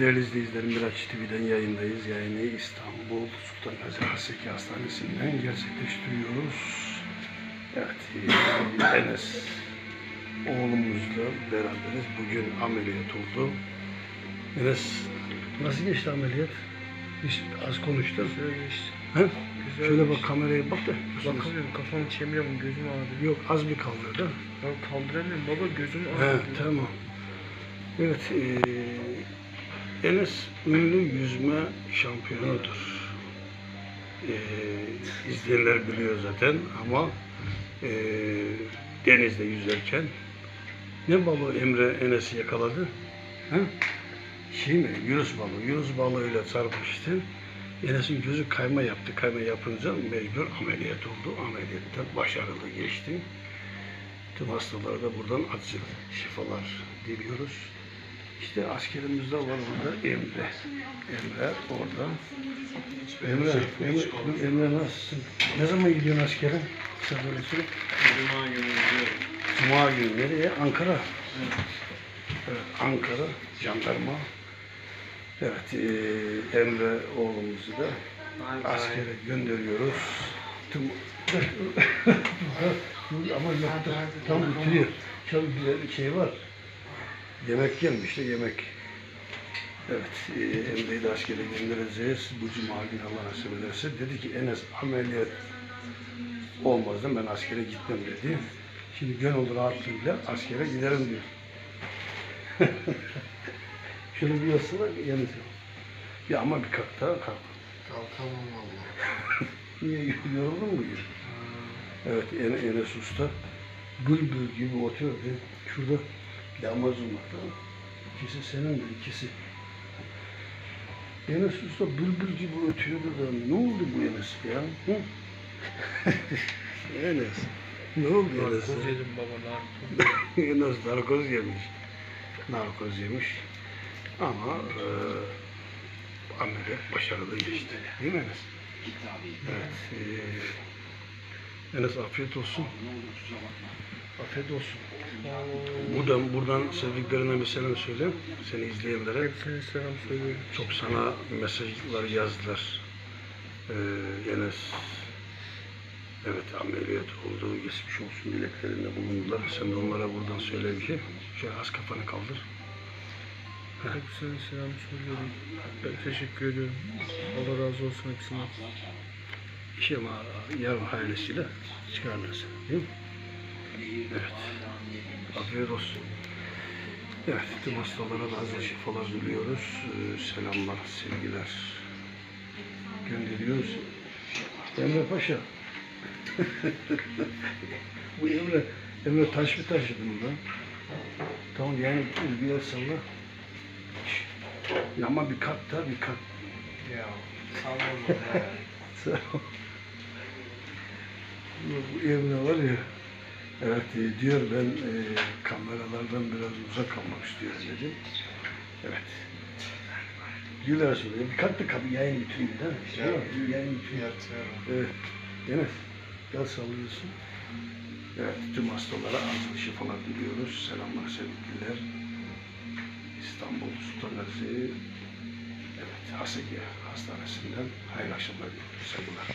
Değerli izleyicilerim Miraç TV'den yayındayız. Yayını İstanbul Sultan Gazi Haseki Hastanesi'nden gerçekleştiriyoruz. Evet, Enes oğlumuzla beraberiz. Bugün ameliyat oldu. Enes nasıl geçti ameliyat? Hiç az iş. He? Güzel Şöyle bak kameraya bak da. Bakamıyorum kafamı çeviriyorum gözüm ağrıyor. Yok az bir kaldı da. Ya kaldıramıyorum baba gözüm He, ağrıyor. tamam. Evet, e, Enes ünlü yüzme şampiyonudur. E, izleyenler biliyor zaten ama e, denizde yüzerken ne balığı Emre Enes'i yakaladı? Ha? Şey mi? Yunus balığı. Yunus balığıyla çarpıştı. Enes'in gözü kayma yaptı. Kayma yapınca mecbur ameliyat oldu. Ameliyatta başarılı geçti. Tüm hastalara da buradan acil şifalar diliyoruz. İşte askerimiz de var burada Emre. Emre orada. Emre, Emre, dur Emre nasılsın? Ne zaman gidiyorsun askere? Kısa böyle söyle. Cuma günü gidiyorum. Cuma günü nereye? Ankara. Evet, Ankara, jandarma. Evet, eee, Emre oğlumuzu da askere gönderiyoruz. Tüm... Ama da tam bitiriyor. Çok güzel bir şey var. Yemek gelmiş de yemek. Evet, e, Emre'yi de askere göndereceğiz. Bu cuma günü Allah nasip ederse. Dedi ki Enes ameliyat olmazdı ben askere gitmem dedi. Şimdi gönül rahatlığıyla askere giderim diyor. Şunu bir yazsana yanısı. Ya ama bir kalk daha kalk. Kalkamam valla. Niye yoruldun mu? bugün? Evet en, Enes Usta bülbül gibi oturuyor. Şurada damazım var? İkisi senin ikisi. Enes Usta bülbül gibi ötüyordu da ne oldu bu Enes ya? Hı? Enes. Ne oldu Enes? Narkoz yedim baba narkoz. Enes narkoz yemiş. Narkoz yemiş. Ama e, ameliyat başarılı geçti. Değil mi Enes? Evet. E, Enes afiyet olsun. Afiyet olsun. Buradan, buradan sevdiklerine bir selam söyle. Seni izleyenlere. Hepsine selam söylüyorum. Çok sana mesajlar yazdılar. Ee, Enes evet ameliyat oldu, geçmiş olsun dileklerinde bulundular. Sen de onlara buradan söyle bir şey. Şöyle az kafanı kaldır. Hepsine selam söylüyorum. Ben teşekkür ediyorum. Allah razı olsun hepsine. İşe ama yarın hayırlısıyla çıkarırız. Değil mi? Evet. Afiyet olsun. Evet, tüm hastalara da hazır şifalar diliyoruz. Ee, selamlar, sevgiler gönderiyoruz. Emre Paşa. Bu Emre, Emre taş mı taşıdı burada? Tamam yani bir yer salla. Ya ama bir kat da bir kat. Ya sallama Sağ ol. Bu Emre var ya, evet e, diyor ben e, kameralardan biraz uzak kalmak istiyorum dedi. Evet. Güler söylüyor. Bir da kapı yayın bitireyim değil mi? Değil mi? Bir Yayın bitireyim. Evet. Enes, gel sallıyorsun. Evet, tüm hastalara acil şifalar diliyoruz. Selamlar, sevgiler. İstanbul Sultan Gazi Evet, Haseki Hastanesi'nden hayırlı akşamlar diliyoruz. Saygılar.